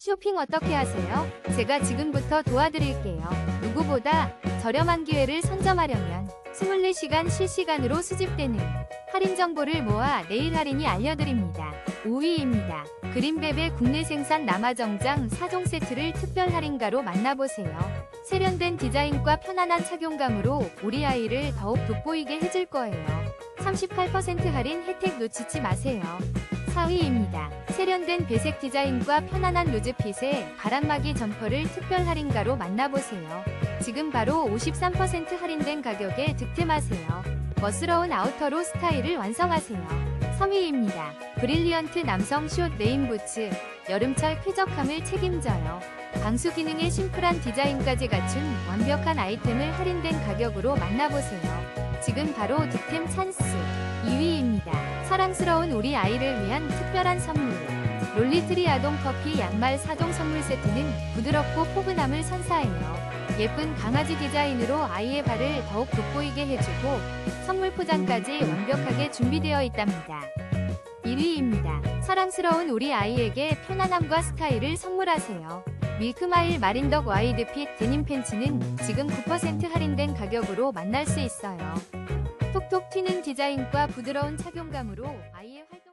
쇼핑 어떻게 하세요? 제가 지금부터 도와드릴게요. 누구보다 저렴한 기회를 선점하려면 24시간 실시간으로 수집되는 할인 정보를 모아 내일 할인이 알려드립니다. 5위입니다. 그린베베 국내 생산 남아정장 4종 세트를 특별 할인가로 만나보세요. 세련된 디자인과 편안한 착용감으로 우리 아이를 더욱 돋보이게 해줄 거예요. 38% 할인 혜택 놓치지 마세요. 4위입니다. 세련된 배색 디자인과 편안한 루즈핏의 바람막이 점퍼를 특별 할인가로 만나보세요. 지금 바로 53% 할인된 가격에 득템하세요. 멋스러운 아우터로 스타일을 완성하세요. 3위입니다. 브릴리언트 남성 숏 레인 부츠 여름철 쾌적함을 책임져요. 방수 기능의 심플한 디자인까지 갖춘 완벽한 아이템을 할인된 가격으로 만나보세요. 지금 바로 득템 찬스 2위입니다. 사랑스러운 우리 아이를 위한 특별한 선물 롤리트리 아동 커피 양말 4종 선물 세트는 부드럽고 포근함을 선사해요. 예쁜 강아지 디자인으로 아이의 발을 더욱 돋보이게 해주고 선물 포장까지 완벽하게 준비되어 있답니다. 1위입니다. 사랑스러운 우리 아이에게 편안함과 스타일을 선물하세요. 밀크마일 마린덕 와이드핏 데님 팬츠는 지금 9% 할인된 가격으로 만날 수 있어요. 톡톡 튀는 디자인과 부드러운 착용감으로 아이의 활